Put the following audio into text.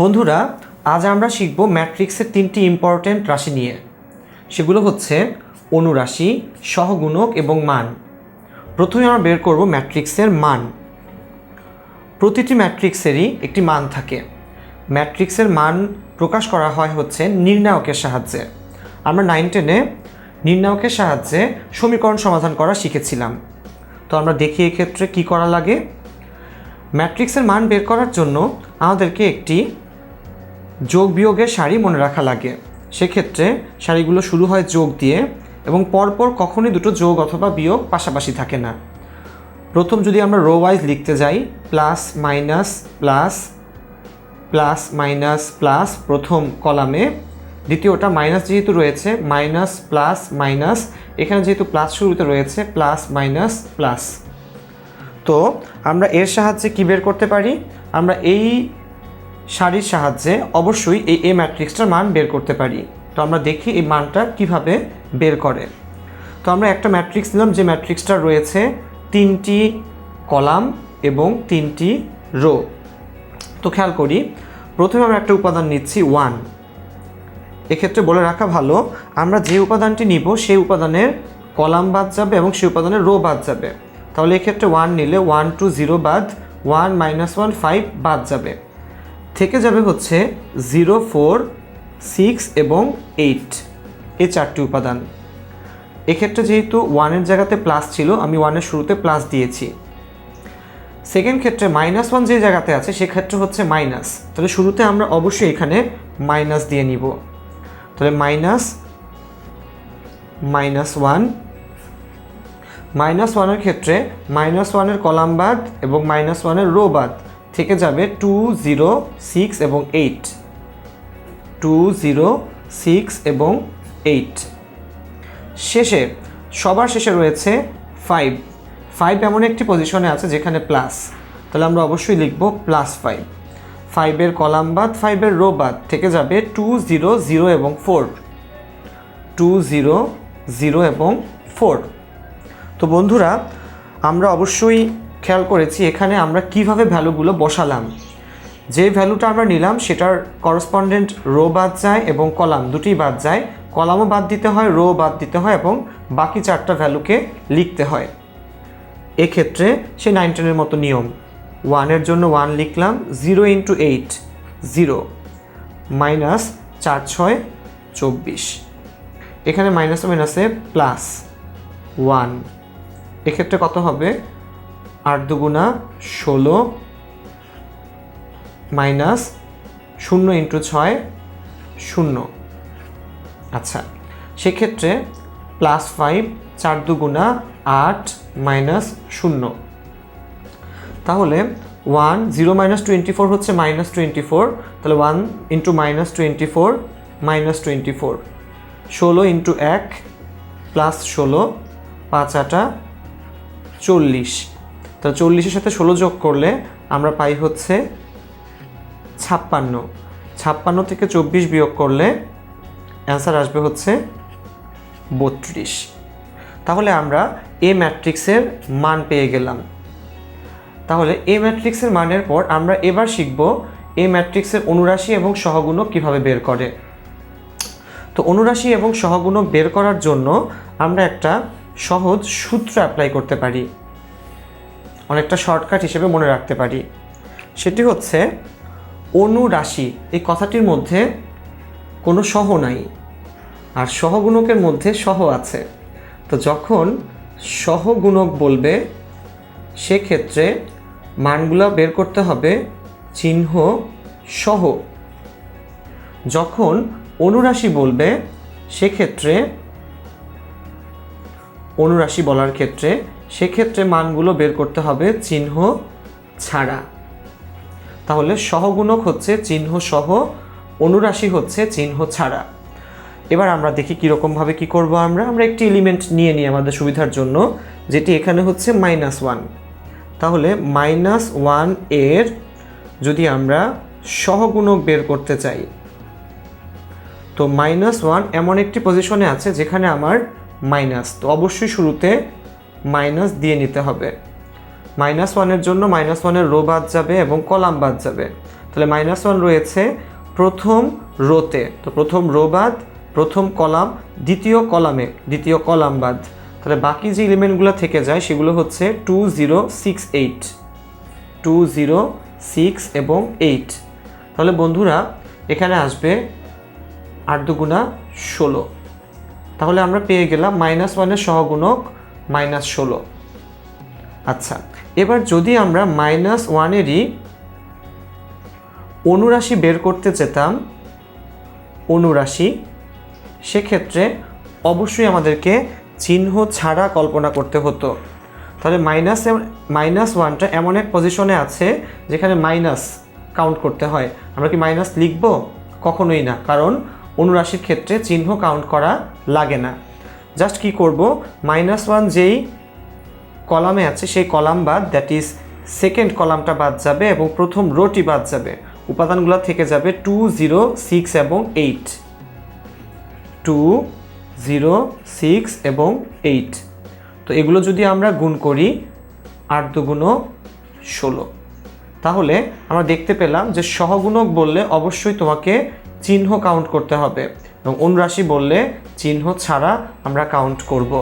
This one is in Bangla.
বন্ধুরা, আজ আমরা শিখব ম্যাট্রিক্সের তিনটি ইম্পর্ট্যান্ট রাশি নিয়ে। সেগুলো হচ্ছে অনুরাশি, সহগুণক এবং মান। প্রথমে আমরা বের করব ম্যাট্রিক্সের মান। প্রতিটি ম্যাট্রিক্সেরই একটি মান থাকে। ম্যাট্রিক্সের মান প্রকাশ করা হয় হচ্ছে নির্ণায়কের সাহায্যে। আমরা নাইন টেনে নির্ণায়কের সাহায্যে সমীকরণ সমাধান করা শিখেছিলাম। তো আমরা দেখি এক্ষেত্রে কি করা লাগে। ম্যাট্রিক্সের মান বের করার জন্য আমাদেরকে একটি যোগ বিয়োগের সারি মনে রাখা লাগে। সেক্ষেত্রে সারিগুলো শুরু হয় যোগ দিয়ে এবং পরপর কখনই দুটো যোগ অথবা বিয়োগ পাশাপাশি থাকে না। প্রথম যদি আমরা রো ওয়াইজ লিখতে যাই, plus, minus, plus plus, minus, plus প্রথম কলামে। দ্বিতীয়টা মাইনাস যেহেতু রয়েছে, মাইনাস, প্লাস, মাইনাস, এখানে যেহেতু প্লাস শুরুতে রয়েছে, প্লাস, মাইনাস, প্লাস। তো আমরা এর সাহায্যে কী বের করতে পারি? আমরা এই সারির সাহায্যে অবশ্যই এই এ ম্যাট্রিক্সটার মান বের করতে পারি। তো আমরা দেখি এই মানটা কীভাবে বের করে। তো আমরা একটা ম্যাট্রিক্স নিলাম যে ম্যাট্রিক্সটা রয়েছে তিনটি কলাম এবং তিনটি রো। তো খেয়াল করি, প্রথমে আমরা একটা উপাদান নিচ্ছি ওয়ান এক্ষেত্রে বলে রাখা ভালো, আমরা যে উপাদানটি নিব সেই উপাদানের কলাম বাদ যাবে এবং সেই উপাদানের রো বাদ যাবে। তাহলে এক্ষেত্রে ওয়ান নিলে ওয়ান টু জিরো বাদ ওয়ান মাইনাস ওয়ান ফাইভ বাদ যাবে। থেকে যাবে হচ্ছে জিরো ফোর, সিক্স এবং এইট এই চারটি উপাদান। এক্ষেত্রে যেহেতু ওয়ানের জায়গাতে প্লাস ছিল, আমি ওয়ানের শুরুতে প্লাস দিয়েছি। সেকেন্ড ক্ষেত্রে মাইনাস ওয়ান যে জায়গাতে আছে, সেক্ষেত্রে হচ্ছে মাইনাস তাহলে শুরুতে আমরা অবশ্যই এখানে মাইনাস দিয়ে নিব। তাহলে মাইনাস মাইনাস ওয়ান মাইনাস ওয়ানের ক্ষেত্রে মাইনাস ওয়ানের কলাম বাদ এবং মাইনাস ওয়ানের রো বাদ। থেকে যাবে টু জিরো সিক্স এবং এইট টু জিরো সিক্স এবং এইট শেষে, সবার শেষে রয়েছে ফাইভ ফাইভ এমন একটি পজিশনে আছে যেখানে প্লাস তাহলে আমরা অবশ্যই লিখব প্লাস ফাইভ ফাইভের কলাম বাদ ফাইভের রো বাদ থেকে যাবে টু জিরো জিরো এবং ফোর টু জিরো জিরো এবং ফোর তো বন্ধুরা, আমরা অবশ্যই খেয়াল করেছি এখানে আমরা কীভাবে ভ্যালুগুলো বসালাম। যে ভ্যালুটা আমরা নিলাম সেটার করসপন্ডেন্ট রো বাদ যায় এবং কলাম দুটি বাদ যায়। কলামও বাদ দিতে হয় রো বাদ দিতে হয় এবং বাকি চারটা ভ্যালুকে লিখতে হয়। এক্ষেত্রে সে নাইন টেনের মতো নিয়ম। ওয়ানের জন্য ওয়ান লিখলাম zero into eight zero minus চার ছয়, চব্বিশ। এখানে মাইনাস মাইনাসে প্লাস ওয়ান এক্ষেত্রে কত হবে? আট দুগুণা ষোলো মাইনাস শূন্য ইন্টু ছয়, শূন্য। আচ্ছা সেক্ষেত্রে প্লাস ফাইভ, চার দুগুণা আট মাইনাস শূন্য। তাহলে one, zero minus twenty four হচ্ছে মাইনাস টোয়েন্টি ফোর তাহলে one into minus twenty four minus twenty four ষোলো ইন্টু এক, প্লাস ষোলো, পাঁচ আটা চল্লিশ। তাহলে চল্লিশের সাথে ষোলো যোগ করলে আমরা পাই হচ্ছে ছাপ্পান্ন। ছাপ্পান্ন থেকে চব্বিশ বিয়োগ করলে অ্যান্সার আসবে হচ্ছে বত্রিশ। তাহলে আমরা এ ম্যাট্রিক্সের মান পেয়ে গেলাম। তাহলে এ ম্যাট্রিক্সের মানের পর আমরা এবার শিখব এ ম্যাট্রিক্সের অনুরাশি এবং সহগুণক কীভাবে বের করে। তো অনুরাশি এবং সহগুণক বের করার জন্য আমরা একটা সহজ সূত্র অ্যাপ্লাই করতে পারি। অনেকটা শর্টকাট হিসেবে মনে রাখতে পারি। সেটি হচ্ছে অনুরাশি এই কথাটির মধ্যে কোনো সহ নাই। আর সহগুণকের মধ্যে সহ আছে। তো যখন সহগুণক বলবে, সেক্ষেত্রে মানগুলো বের করতে হবে চিহ্ন সহ। যখন অনুরাশি বলবে, সেক্ষেত্রে অনুরাশি বলার ক্ষেত্রে সেক্ষেত্রে মানগুলো বের করতে হবে চিহ্ন ছাড়া। তাহলে সহগুণক হচ্ছে চিহ্ন সহ, অনুরাশি হচ্ছে চিহ্ন ছাড়া। এবার আমরা দেখি কীরকমভাবে কী করব আমরা। আমরা একটি এলিমেন্ট নিয়ে নিই আমাদের সুবিধার জন্য, যেটি এখানে হচ্ছে মাইনাস ওয়ান তাহলে মাইনাস ওয়ানের যদি আমরা সহগুণক বের করতে চাই, তো মাইনাস ওয়ান এমন একটি পজিশনে আছে যেখানে আমার মাইনাস তো অবশ্যই শুরুতে মাইনাস দিয়ে নিতে হবে। মাইনাস ওয়ানের জন্য মাইনাস ওয়ানের রো বাদ যাবে এবং কলাম বাদ যাবে। তাহলে মাইনাস ওয়ান রয়েছে প্রথম রোতে। তো প্রথম রো বাদ, প্রথম কলাম, দ্বিতীয় কলামে, দ্বিতীয় কলাম বাদ। তাহলে বাকি যে এলিমেন্টগুলো থেকে যায় সেগুলো হচ্ছে two zero six eight two zero six এবং এইট তাহলে বন্ধুরা, এখানে আসবে আট দুগুণা ষোলো। তাহলে আমরা পেয়ে গেলাম মাইনাস ওয়ানের সহগুণক মাইনাস ষোলো। আচ্ছা এবার যদি আমরা মাইনাস ওয়ানেরই অনুরাশি বের করতে যেতাম, অনুরাশি, সেক্ষেত্রে অবশ্যই আমাদেরকে চিহ্ন ছাড়া কল্পনা করতে হতো। তাহলে মাইনাস মাইনাস ওয়ানটা এমন এক পজিশনে আছে যেখানে মাইনাস কাউন্ট করতে হয়। আমরা কি মাইনাস লিখব? কখনোই না, কারণ অনুরাশির ক্ষেত্রে চিহ্ন কাউন্ট করা লাগে না। জাস্ট কি করব? মাইনাস ওয়ান যেই কলামে আছে, সেই কলাম বাদ দ্যাট ইজ সেকেন্ড কলামটা বাদ যাবে এবং প্রথম রোটি বাদ যাবে। উপাদানগুলো থেকে যাবে টু জিরো সিক্স এবং এইট টু জিরো সিক্স এবং এইট তো এগুলো যদি আমরা গুণ করি, আট দুগুণ ষোলো। তাহলে আমরা দেখতে পেলাম যে সহগুণক বললে অবশ্যই তোমাকে চিহ্ন কাউন্ট করতে হবে। এবং অনুরাশি বললে চিহ্ন ছাড়া আমরা কাউন্ট করব।